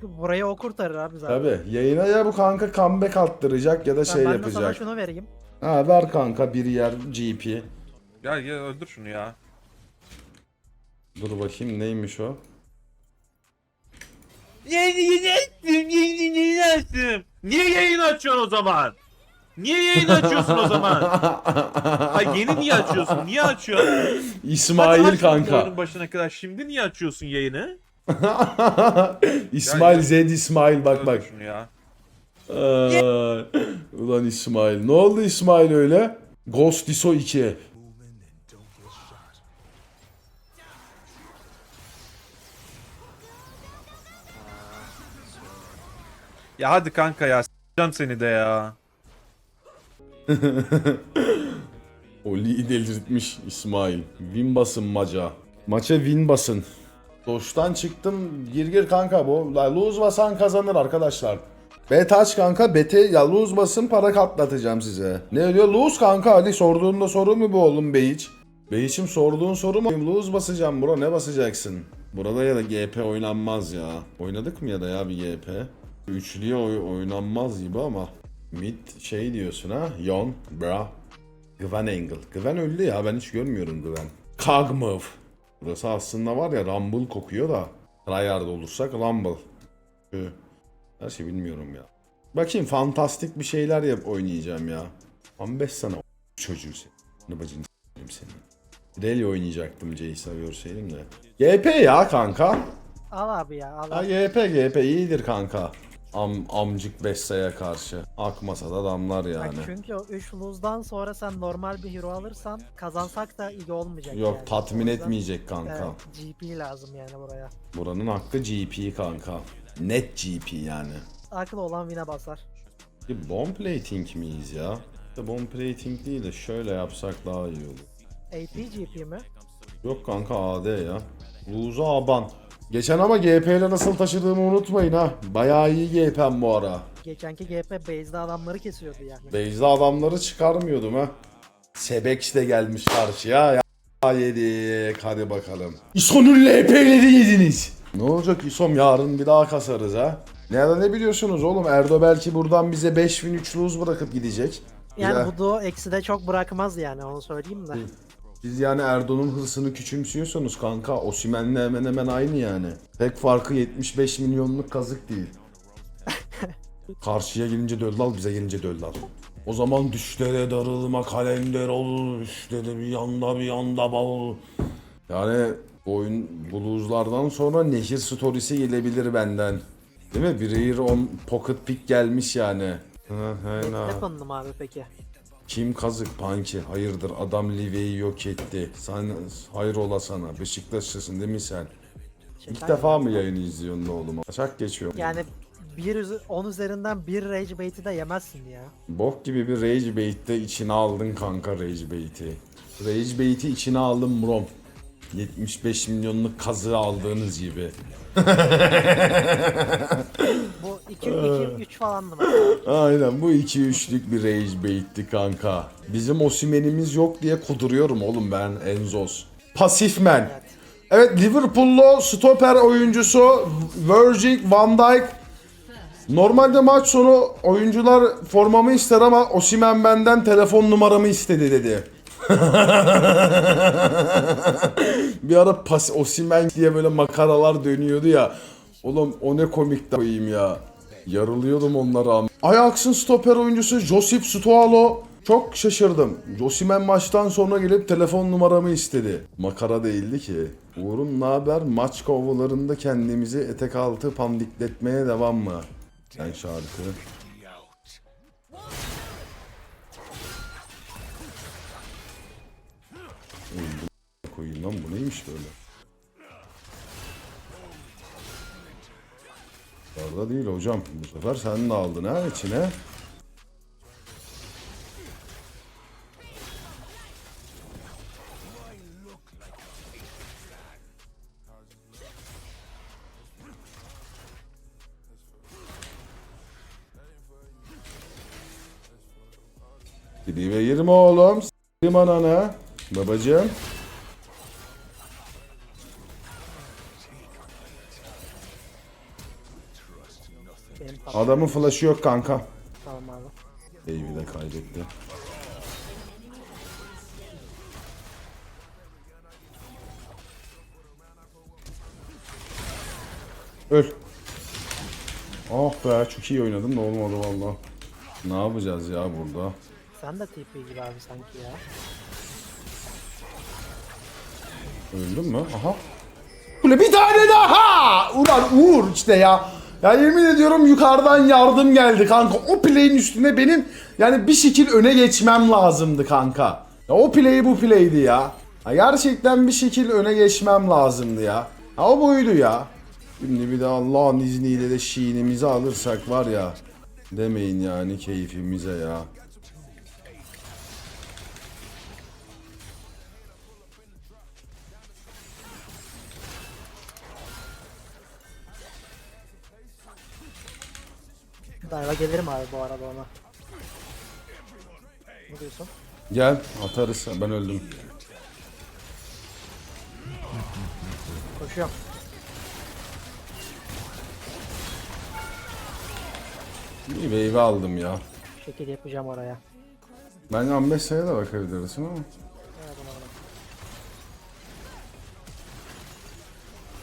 Çünkü burayı o kurtarır abi zaten. Tabi yayına ya bu kanka comeback attıracak ya da Ben- şey ben de sana yapacak. şunu vereyim. Ha ver kanka bir yer GP. Gel gel öldür şunu ya. Dur bakayım neymiş o? Yeni yeni açtım yeni yeni açtım. Niye yayın açıyorsun o zaman? Niye yayın açıyorsun o zaman? Ha yeni niye açıyorsun? Niye açıyorsun? İsmail Hadi kanka. başına kadar. Şimdi niye açıyorsun yayını? İsmail Z İsmail bak bak. şunu ya. Ulan İsmail. Ne oldu İsmail öyle? Ghost ISO 2. Ya hadi kanka ya. S**eceğim seni de ya. Oli'yi delirtmiş İsmail. Win basın maça. Maça win basın. Doş'tan çıktım. Gir gir kanka bu. La lose basan kazanır arkadaşlar. Bet aç kanka. Beti ya lose basın para katlatacağım size. Ne diyor? Lose kanka Ali sorduğunda soru mu bu oğlum Beyiç? Beyiç'im sorduğun soru mu? Lose basacağım bro ne basacaksın? Burada ya da GP oynanmaz ya. Oynadık mı ya da ya bir GP? Üçlüye oy- oynanmaz gibi ama. Mid şey diyorsun ha? Yon, bra. Gwen Angle. Gwen öldü ya ben hiç görmüyorum Gwen. Kagmov. Burası aslında var ya Rumble kokuyor da. Tryhard olursak Rumble. Her şey bilmiyorum ya. Bakayım fantastik bir şeyler yap oynayacağım ya. 15 sana çocuğu sen. Ne bacını seni. Rally oynayacaktım Jace'a görseydim de. GP ya kanka. Al abi ya al. Ha GP GP iyidir kanka. Am, amcık Bessa'ya karşı. Akmasa da damlar Bak yani. çünkü o 3 lose'dan sonra sen normal bir hero alırsan kazansak da iyi olmayacak. Yok yani. tatmin yüzden, etmeyecek kanka. Evet, GP lazım yani buraya. Buranın hakkı GP kanka. Net GP yani. Akıl olan win'e basar. Bir bomb plating miyiz ya? İşte bomb plating değil de şöyle yapsak daha iyi olur. AP GP mi? Yok kanka AD ya. Luza aban. Geçen ama GP ile nasıl taşıdığımı unutmayın ha. Bayağı iyi GP'm bu ara. Geçenki GP base'de adamları kesiyordu yani. Base'de adamları çıkarmıyordum ha. Sebex de gelmiş karşıya. Ya yedik hadi bakalım. İso'nun LP'leri yediniz. Ne olacak İsom yarın bir daha kasarız ha. Nerede ne biliyorsunuz oğlum Erdo belki buradan bize 5003 lose bırakıp gidecek. Yani Ya. bu duo eksi de çok bırakmaz yani onu söyleyeyim de. Siz yani Erdo'nun hırsını küçümsüyorsunuz kanka. Osimhen'le hemen hemen aynı yani. Tek farkı 75 milyonluk kazık değil. Karşıya gelince döllal, bize gelince döllal. O zaman düşlere darılma kalender ol, düşlere bir yanda bir yanda bal. Yani oyun buluzlardan sonra nehir storiesi gelebilir benden. Değil mi? Bir on pocket pick gelmiş yani. Ne konum abi peki? Kim kazık panki? Hayırdır adam Live'yi yok etti. Sen hayır ola sana. Beşiktaşlısın değil mi sen? İlk defa mı yayını izliyorsun oğlum? Çak geçiyor. Yani 1 10 üzerinden 1 rage bait'i de yemezsin ya. Bok gibi bir Rage Bait'te içine aldın kanka Rage Bait'i. Rage Bait'i içine aldım brom. 75 milyonluk kazığı aldığınız gibi. Bu 2 2 3 falandı mesela. Aynen bu 2-3'lük bir Rage Bait'ti kanka. Bizim Osimen'imiz yok diye kuduruyorum oğlum ben Enzos. Pasifmen. Evet. Evet Liverpool'lu stoper oyuncusu Virgil van Dijk Normalde maç sonu oyuncular formamı ister ama Osimhen benden telefon numaramı istedi dedi. bir ara pas Osimhen diye böyle makaralar dönüyordu ya. Oğlum o ne komik koyayım ya. Yarılıyordum onlara. Ajax'ın stoper oyuncusu Josip Stualo çok şaşırdım. Osimhen maçtan sonra gelip telefon numaramı istedi. Makara değildi ki. Uğur'um ne haber? Maç kovalarında kendimizi etek altı pandikletmeye devam mı? Sen şarkı. Koyayım lan bu neymiş böyle? Orada değil hocam. Bu sefer sen de aldın ha içine. Gidi ve 20 oğlum. S**tim ananı. Babacığım. Adamın flash'ı yok kanka. Tamam abi. Baby de kaybetti. Öl. Ah be çok iyi oynadım da olmadı valla. Ne yapacağız ya burada? Sen de TP gibi abi sanki ya. Öldüm mü? Aha. Ule bir tane daha! Ulan Uğur işte ya. Ya yemin ediyorum yukarıdan yardım geldi kanka. O play'in üstüne benim yani bir şekil öne geçmem lazımdı kanka. Ya o play bu play'di ya. ya. Gerçekten bir şekil öne geçmem lazımdı ya. Ya o buydu ya. Şimdi bir de Allah'ın izniyle de şiinimizi alırsak var ya. Demeyin yani keyfimize ya. Dive'a gelirim abi bu arada ona. Ne diyorsun? Gel atarız. Ben öldüm. Koşuyorum. İyi wave aldım ya. Şekil yapacağım oraya. Ben 15 sayıya da bakabiliriz ama. Evet, ona bak.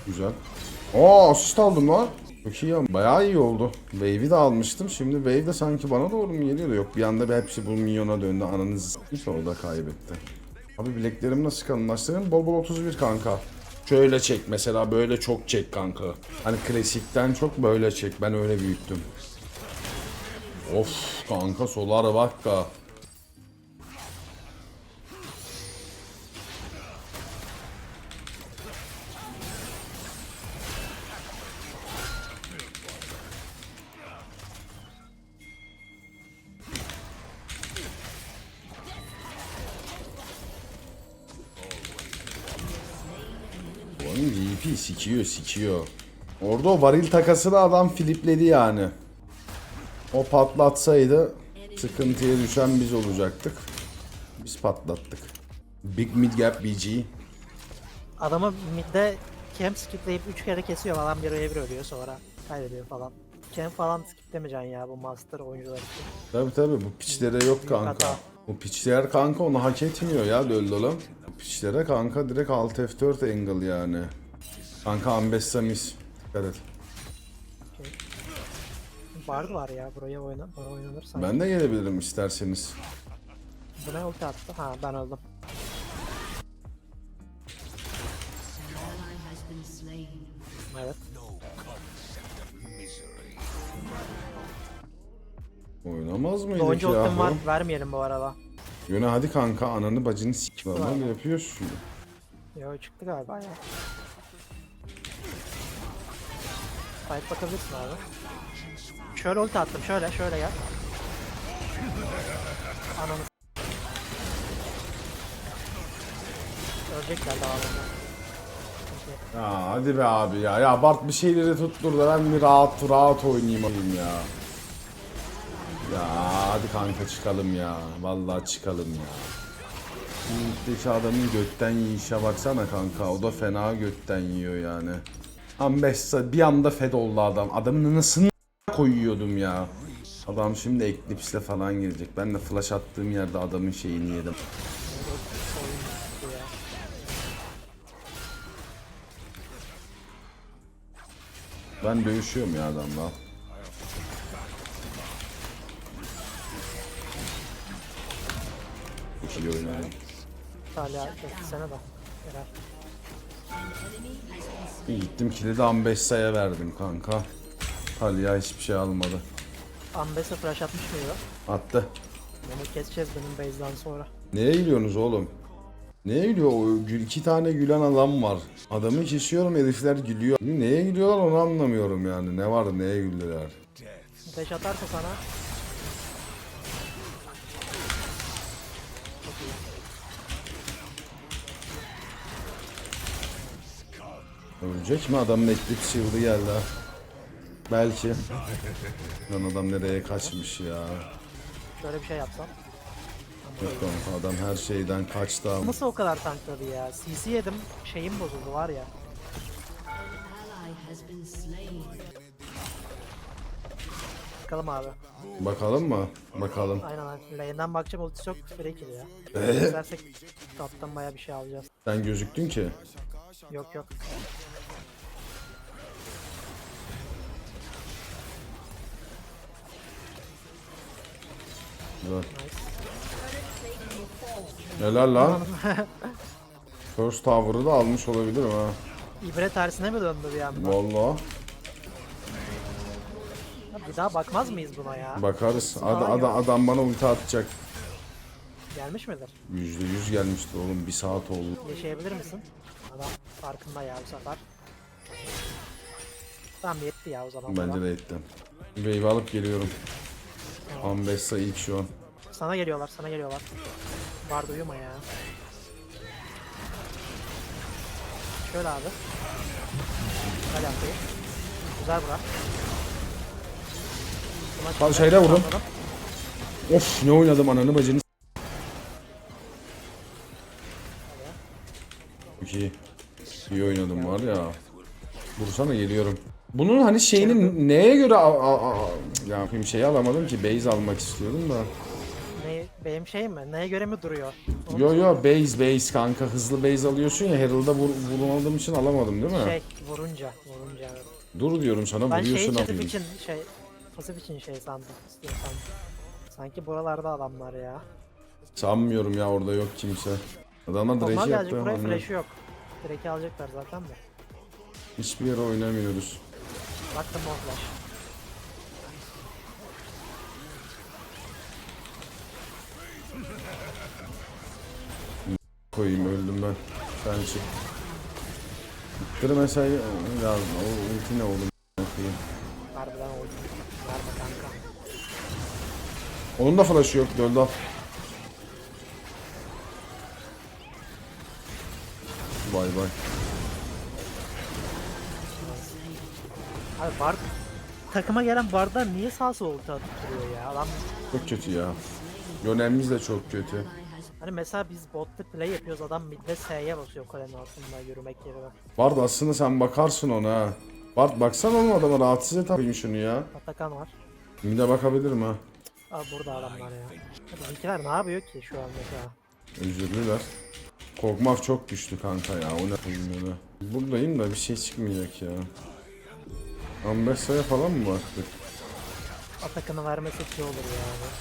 Güzel. Aa asist aldım lan. Çok iyi ya. Bayağı iyi oldu. Wave'i de almıştım. Şimdi Wave de sanki bana doğru mu geliyor da yok. Bir anda hepsi bu minyona döndü. Ananız o da kaybetti. Abi bileklerim nasıl kalınlaştırayım? Bol bol 31 kanka. Şöyle çek mesela böyle çok çek kanka. Hani klasikten çok böyle çek. Ben öyle büyüttüm. Of kanka solar vakka. Sikiyor sikiyor. Orada o varil takasını adam flipledi yani. O patlatsaydı sıkıntıya düşen biz olacaktık. Biz patlattık. Big mid gap BG. Adamı midde camp skipleyip 3 kere kesiyor adam bir bir ölüyor sonra kaybediyor falan. Camp falan skiplemeyeceksin ya bu master oyuncular için. Tabi tabi bu piçlere yok kanka. hata. Bu piçler kanka onu hak etmiyor ya lol lolum. Piçlere kanka direkt alt F4 angle yani. Kanka Ambessa mis. Dikkat et. Bard var ya buraya oyna, buraya oynanır sanki. Ben de gelebilirim isterseniz. Buna ulti attı. Ha ben öldüm. Evet. Oynamaz mıydık Oyuncu ya? ultim var. Vermeyelim bu arada. Yöne hadi kanka ananı bacını. Normal yapıyorsun. Yo çıktı galiba ya. Fight bakabilirsin abi. Şöyle ulti attım. Şöyle şöyle gel. Ananı Ölecekler devamında. Ya hadi be abi ya. Ya Bart bir şeyleri tuttur da ben bir rahat rahat oynayayım alayım ya. Ya hadi kanka çıkalım ya. Vallahi çıkalım ya. Şu adamın götten yiyişe baksana kanka. O da fena götten yiyor yani. Ambessa bir anda fed oldu adam. Adamın nasıl koyuyordum ya. Adam şimdi Eclipse'le falan gelecek. Ben de flash attığım yerde adamın şeyini yedim. Ben dövüşüyorum ya adamla. Çok iyi oynadım. Talya beklesene de. Helal. İyi gittim kilidi Ambessa'ya verdim kanka. Talya hiçbir şey almadı. Ambessa flash atmış mıydı? Attı. Bunu keseceğiz benim base'den sonra. Neye gülüyorsunuz oğlum? Neye gülüyor? O gül, iki tane gülen adam var. Adamı kesiyorum herifler gülüyor. Neye gülüyorlar onu anlamıyorum yani. Ne var neye güldüler? Dash atarsa sana. Ölecek mi? Adamın Eclipse shield'ı geldi ha. Belki. Lan adam nereye kaçmış ya. Şöyle bir şey yapsam. Yok kanka adam her şeyden kaçtı ama. Nasıl o kadar tankladı ya? CC yedim, şeyim bozuldu var ya. Bakalım abi. Bakalım mı? Bakalım. Aynen aynen. Lane'den bakacağım ultisi yok. Break ya. Ee? İstersek toptan baya bir şey alacağız. Sen gözüktün ki. Yok yok. Helal lan. First Tower'ı da almış olabilirim ha. İbre tersine mi döndü bir anda? Vallahi Ya Bir daha bakmaz mıyız buna ya? bakarız. Ad, ad, adam bana ulti atacak. Gelmiş midir? Yüzde yüz gelmişti oğlum. Bir saat oldu. Yaşayabilir misin? Adam farkında ya bu sefer. Tamam yetti ya o zaman. Bence de ettim. Wave alıp geliyorum. 15 sayı ilk şu an. Sana geliyorlar, sana geliyorlar. Var uyuma ya. Şöyle abi. Atlayın. Güzel bura. Al şeyle vurdum. Of ne oynadım ananı bacını. Çok iyi. İyi oynadım var ya. Vursana geliyorum. Bunun hani şeyini neye göre ya yapayım şeyi alamadım ki base almak istiyordum da. Ne, benim şey mi? Neye göre mi duruyor? Onu Yo yo base base kanka hızlı base alıyorsun ya Herald'a vur, vurmadığım için alamadım değil mi? Şey, vurunca, vurunca. evet. Dur diyorum sana Ben şeyi vuruyorsun pasif alayım. için şey, pasif için şey sandım. istiyorsan. Sanki buralarda adamlar ya. Sanmıyorum ya orada yok kimse. Adamlar Onlar Drake'i gelecek yaptı. buraya flash'ı yok. Drake'i alacaklar zaten de. Hiçbir yere oynamıyoruz. Baktım o flash. Koyayım öldüm ben. Sen çık. Bittiri mesai lazım. O ulti ne oğlum? Koyayım. Harbiden oldu. Verme kanka. Onun da flash'ı yok. Öldü al. Bay bay. Abi Bard takıma gelen Bard'a niye sağ sol ulti atıp duruyor ya? Adam Çok kötü ya. Yönelimiz de çok kötü. Hani mesela biz botta play yapıyoruz adam midde S'ye basıyor kalenin altında yürümek yerine. Bard aslında sen bakarsın ona ha. Bard baksana oğlum adama rahatsız et yapayım şunu ya. Atakan var. Bir de bakabilirim ha. Abi burada adamlar ya. Bizimkiler ne yapıyor ki şu an mesela? Özürlüler. Korkmaf çok güçlü kanka ya. O ne öyle. Buradayım da bir şey çıkmayacak ya. 15 sayı falan mı baktık? Atakan'ı vermesek iyi olur yani.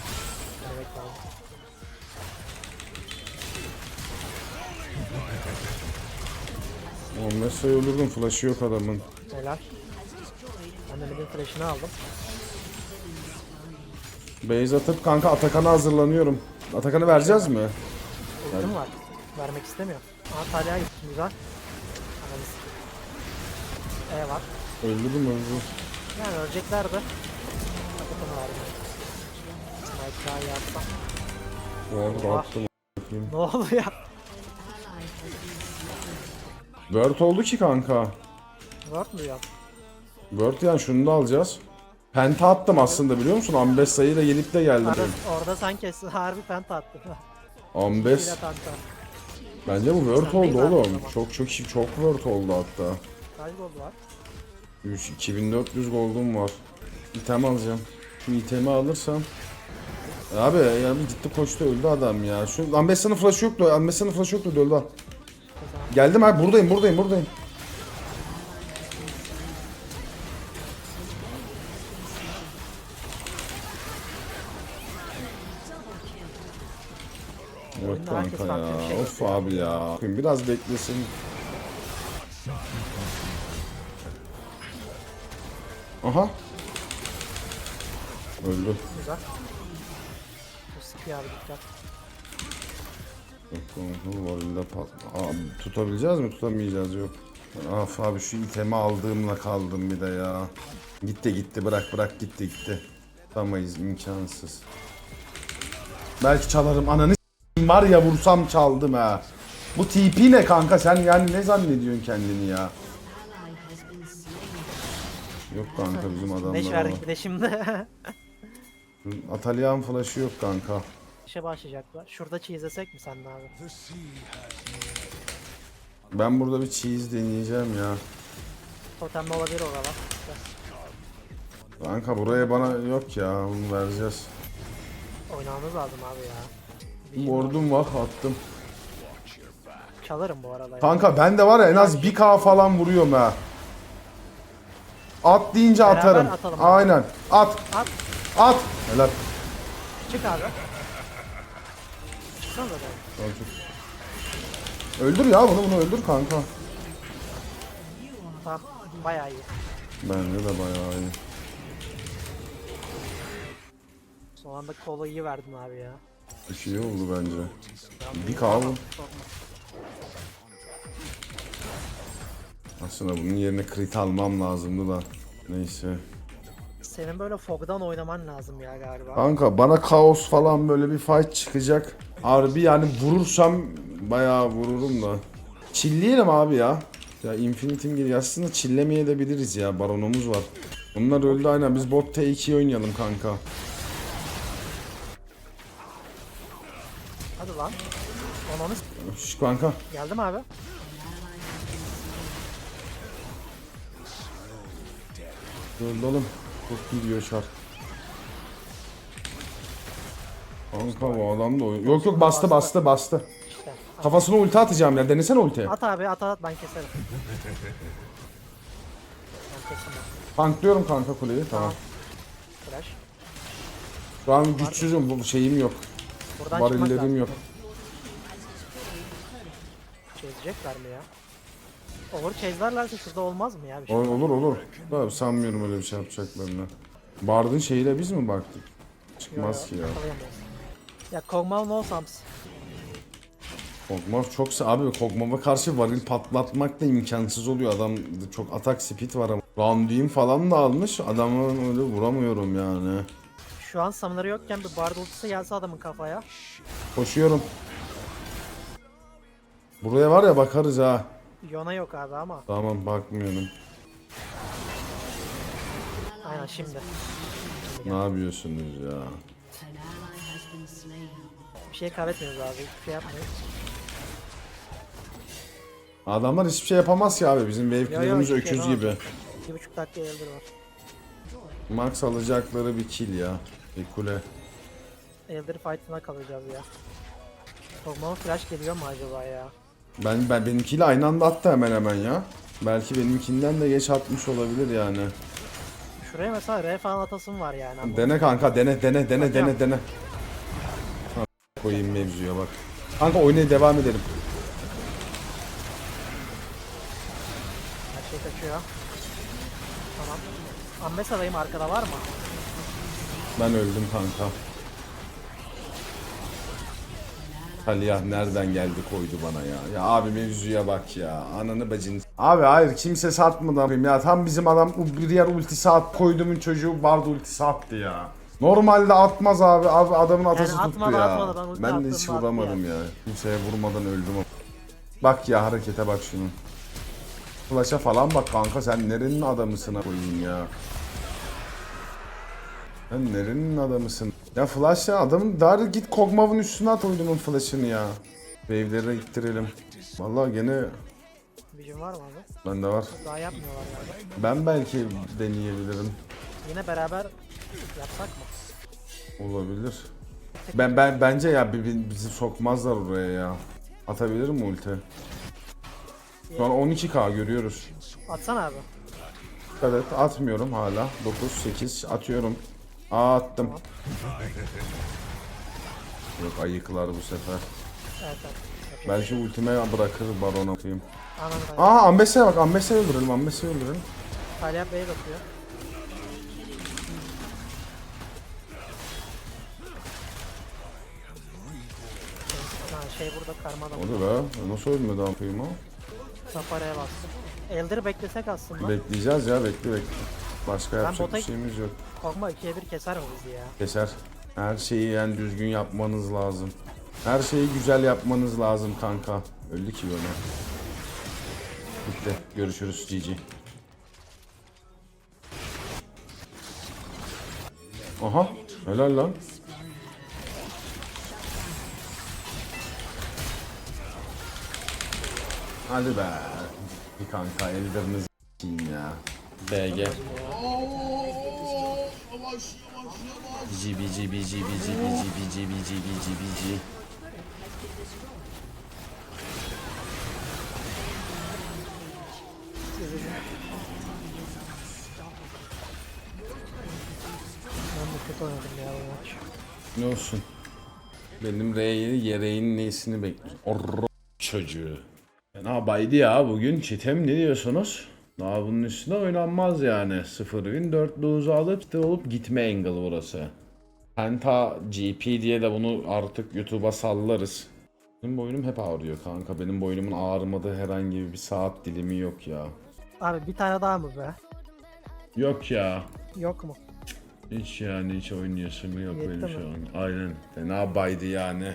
Evet abi. Oğlum sayı ölürdüm flash'ı yok adamın. Helal. Ben de midin flash'ını aldım. Base atıp kanka Atakan'a hazırlanıyorum. Atakan'ı vereceğiz mi? Ultim var. Vermek istemiyor. Aha Talya'ya gittim güzel. Sikeyim. E var. Öldürdüm öldürdüm. Yani öleceklerdi. Atakan'ı verdim. Smite daha iyi atsam. Oh, rahattım. Ne oldu ya? Word oldu ki kanka. Word mu ya? Word yani şunu da alacağız. Penta attım aslında biliyor musun? 15 sayıyla gelip de geldim. Orada, orada sanki harbi penta attı. 15. Yine penta. Bence bu Word Sen oldu oğlum. Çok çok çok Word oldu hatta. Kaç gol var? 3 2400 gold'um var. İtem alacağım. Şu itemi alırsam. Abi ya bir gitti koştu öldü adam ya. Şu Ambessa'nın flash'ı yoktu. Ambessa'nın flash'ı yoktu öldü. Geldim abi buradayım buradayım buradayım. Yok kanka ya. Of abi ya. Biraz beklesin. Aha. Öldü. Güzel. Sıkıyor abi dikkat. Yok kanka var illa pat- Aa, tutabileceğiz mi? Tutamayacağız yok. Af abi şu itemi aldığımla kaldım bir de ya. Gitti gitti bırak bırak gitti gitti. Tutamayız imkansız. Belki çalarım ananı var ya vursam çaldım ha. Bu TP ne kanka sen yani ne zannediyorsun kendini ya? Yok kanka bizim adamlar. verdik bir de şimdi. Atalyan flash'ı yok kanka. İşe başlayacaklar. Şurada çizesek mi sen abi? Ben burada bir cheese deneyeceğim ya. Totemli olabilir oralar. Kanka buraya bana yok ya bunu vereceğiz. Oynamamız lazım abi ya. Var. Ordum var attım. Çalarım bu arada. Kanka ben de var ya en az 1k falan vuruyorum ha. At deyince Beraber atarım. atalım abi. Aynen. At. At. At. Helal. Çık abi. Da. Öldür ya bunu bunu öldür kanka. Tamam. Bayağı iyi. Bence de bayağı iyi. Son anda kolu iyi verdin abi ya. Bir iyi oldu bence. Bir k vur. Aslında bunun yerine crit almam lazımdı da. Neyse. Senin böyle fogdan oynaman lazım ya galiba. Kanka bana kaos falan böyle bir fight çıkacak. Harbi yani vurursam bayağı vururum da. Çilleyelim abi ya. Ya Infinity'm geliyor. Aslında çillemeye de biliriz ya. Baronumuz var. Bunlar öldü aynen. Biz bot T2'yi oynayalım kanka. Hadi lan. S- Şş kanka. Geldim abi. Öldü oğlum. Çok gidiyor şart. Kanka bu adam da oyun. Yok yok bastı bastı bastı. Kafasına ulti atacağım ya. Denesene ulti. At abi at at ben keserim. ben ben. Tanklıyorum kanka kuleyi. Tamam. Flash. Şu an güçsüzüm. Bu şeyim yok. Buradan lazım. yok. Çözecekler mi ya? Olur çözlerlerse şurada olmaz mı ya bir şey? Olur olur. olur. Tabii sanmıyorum öyle bir şey yapacaklarını. Bard'ın şeyiyle biz mi baktık? Çıkmaz ki ya. Ya Kog'Maw no sums. Kog'Maw çok abi Kog'Maw'a karşı varil patlatmak da imkansız oluyor. Adam çok atak speed var ama. Round'im falan da almış. Adamı öyle vuramıyorum yani. Şu an summoner'ı yokken bir bard ultisi gelse adamın kafaya. Koşuyorum. Buraya var ya bakarız ha. Yona yok abi ama. Tamam bakmıyorum. Aynen şimdi. Ne yapıyorsunuz ya? Bir şey kaybetmiyoruz abi. Hiçbir şey yapmıyoruz. Adamlar hiçbir şey yapamaz ki abi. Bizim wave'lerimiz hiçbir şey öküz yapamaz. gibi. Bir buçuk dakika eldir var. Max alacakları bir kill ya. Bir kule. Elder fight'ına kalacağız ya. Kog'Maw'un flash geliyor mu acaba ya? Ben ben benimkiyle aynı anda attı hemen hemen ya. Belki benimkinden de geç atmış olabilir yani. Şuraya mesela R falan atasım var yani. ama Dene kanka dene dene dene dene dene. Ha, koyayım mevzuya bak. Kanka oynaya devam edelim. Her şey kaçıyor. Tamam. Ammes alayım arkada var mı? Ben öldüm kanka. Taliyah nereden geldi koydu bana ya. Ya abi mevzuya bak ya. Ananı bacını. Abi hayır kimse satmadı abim ya. Tam bizim adam bir yer ultisi at koydumun çocuğu barda ultisi attı ya. Normalde atmaz abi. Abi adamın atası tuttu atmadı, ya. atmadı. Ben Ben de hiç vuramadım ya. Kimseye vurmadan öldüm. Bak ya harekete bak şunun. Flash'a falan bak kanka sen nerenin adamısına koyayım ya. Sen nerenin adamısın? Ya flash ya adamın dar git Kog'Maw'ın üstüne at oyunun flash'ını ya. Wave'lere ittirelim. Vallahi gene Vision var mı abi? bende var. Daha yapmıyorlar yani. Ben belki deneyebilirim. Yine beraber yapsak mı? Olabilir. Ben ben bence ya bi- bi- bizi sokmazlar oraya ya. Atabilir mi ulti? Şu an 12k görüyoruz. Atsana abi. Evet atmıyorum hala. 9 8 atıyorum. Aa attım. Yok ayıklar bu sefer. Evet evet. Şu ultime bırakır barona koyayım. Aa Ambesse'ye bak Ambesse'yi öldürelim Ambesse'yi öldürelim. Talya Bey bakıyor. Ha, şey burada karma da O da be. Nasıl ölmedi ampayım o? Safara'ya bastım. Elder'ı beklesek aslında. Bekleyeceğiz ya bekle bekle. Başka yapacak bota- bir şeyimiz yok. Kog'Maw ikiye bir keser mi bizi ya? Keser. Her şeyi yani düzgün yapmanız lazım. Her şeyi güzel yapmanız lazım kanka. Öldü ki böyle. Bitti. Görüşürüz GG. Aha. Helal lan. Hadi be. Bir kanka ellerinizi s**eyim ya. BG. Bici bici bici bici bici bici bici bici bici. Ben de kötü oynadım ya bu maç. Ne olsun? Benim R'yi yereğin neyisini bekliyorum. Orro çocuğu. Fena baydı ya bugün. Çitem ne diyorsunuz? Daha bunun üstüne oynanmaz yani. 0 win 4 lose alıp işte olup gitme angle burası. Penta GP diye de bunu artık YouTube'a sallarız. Benim boynum hep ağrıyor kanka. Benim boynumun ağrımadığı herhangi bir saat dilimi yok ya. Abi bir tane daha mı be? Yok ya. Yok mu? Hiç yani hiç oynayasım yok Yetti benim mi? şu an. Aynen. Fena baydı yani.